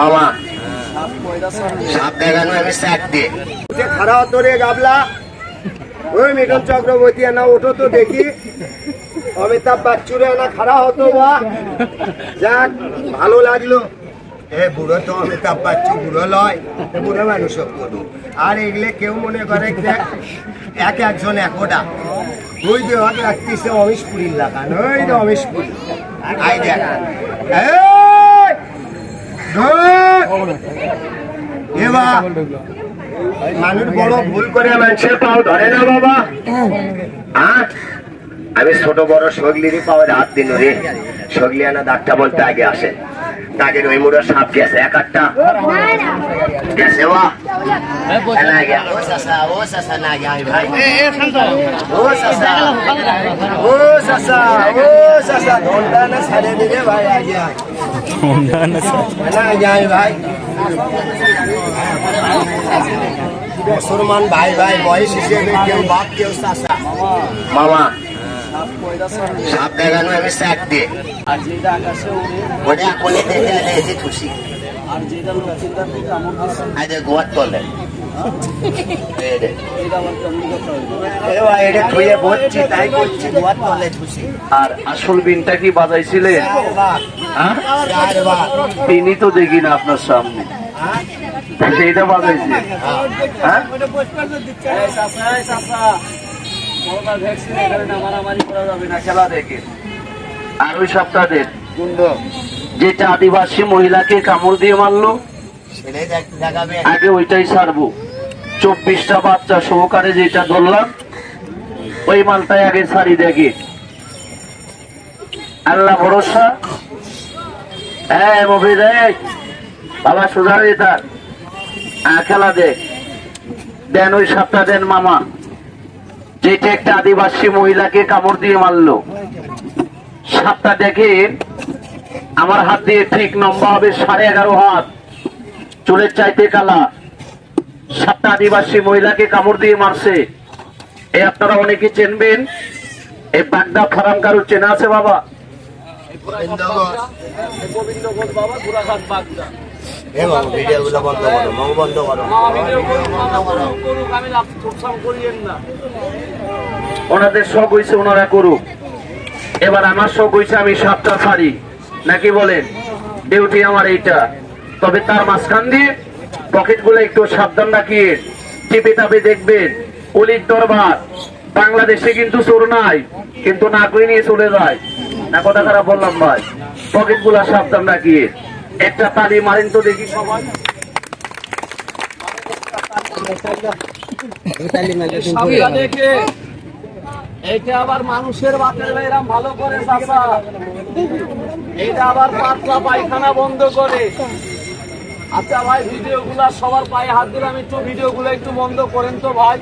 মামা। সাপ দেখানো আমি স্যাক দিয়ে। উঠে খাড়া হতো রে গাবলা ওই মিঠুন চক্রবর্তী না ওঠো তো দেখি। অমিতাভ বাচ্চুরে না খাড়া হতো বা। যাক ভালো লাগল। এ বুড়ো তো অমিতাভ বাচ্চু বুড়ো লয়। বুড়ো মানুষ করু আর এগুলো কেউ মনে করে যে এক একজন একটা ওই যে ওকে রাখতেছে অমিশপুরীর লাগান ওই যে অমিশপুরী আই দেখ। মানুষ বড় ভুল করে মানুষের পাও ধরে না বাবা? আমি ছোট বড় সগলিরই পাও হাত দিন রে। সগলিয়ানা ডাক্তার বলতে আগে আসে। তাকে ওই মুড়ো সাপ গেছে এক আটটা। গেছে বা। ও চাচা, ও ভাই। ও ও আয়। না গিয়া, আমি মুসলমান ভাই ভাই বয়স হিসেবে কেউ বাপ কেউ চাচা মামা সাপ দেখানো আমি স্যাক দিয়ে ওটা কোলে দেখে খুশি আর যেটা থেকে এই রে। এটা আমার গোয়ার তলে। আর আসল বিনটা কি বাজাইছিলেন হ্যাঁ? তিনি তো দেখি না আপনার সামনে। সেইটা বাজাইছে। হ্যাঁ? আর ওই সপ্তাহের যেটা আদিবাসী মহিলাকে কামড় দিয়ে মারলো। আগে ওইটাই ছাড়বো। চব্বিশটা বাচ্চা সহকারে যেটা ধরলাম ওই মালটাই আগে ছাড়ি দেখে। আল্লাহ ভরসা? হ্যাঁ বাবা হ্যাঁ, খেলা দেখ দেন ওই সাপটা দেন মামা। যেটা একটা আদিবাসী মহিলাকে কামড় দিয়ে মারলো। সাপটা দেখে আমার হাত দিয়ে ঠিক লম্বা হবে সাড়ে এগারো হাত। চুলের চাইতে কালা। সাতটা আদিবাসী মহিলাকে কামড় দিয়ে মারছে। এই আপনারা অনেকে চেনবেন এই বাগদা ফারাম কারও চেনা আছে বাবা? ওনাদের হয়েছে ওনারা করুক। এবার আমার শখ হয়েছে আমি সাতটা ছাড়ি নাকি বলেন? ডিউটি আমার এইটা। তবে তার মাঝখান দিয়ে পকেটগুলো একটু সাবধান রাখিয়ে টিপে টাপে দেখবেন। অলির দরবার, বাংলাদেশে কিন্তু চোর নাই, কিন্তু না করে নিয়ে চলে যায়। না, কথা খারাপ বললাম ভাই। পকেটগুলা সাবধান রাখিয়ে। একটা তালি মারেন তো দেখি সবাই। এইটা আবার মানুষের বাতের এরাম ভালো করে এইটা আবার পাতলা পায়খানা বন্ধ করে। আচ্ছা ভাই ভিডিও গুলা সবার পায়ে হাত দিলাম, একটু ভিডিওগুলো একটু বন্ধ করেন তো ভাই।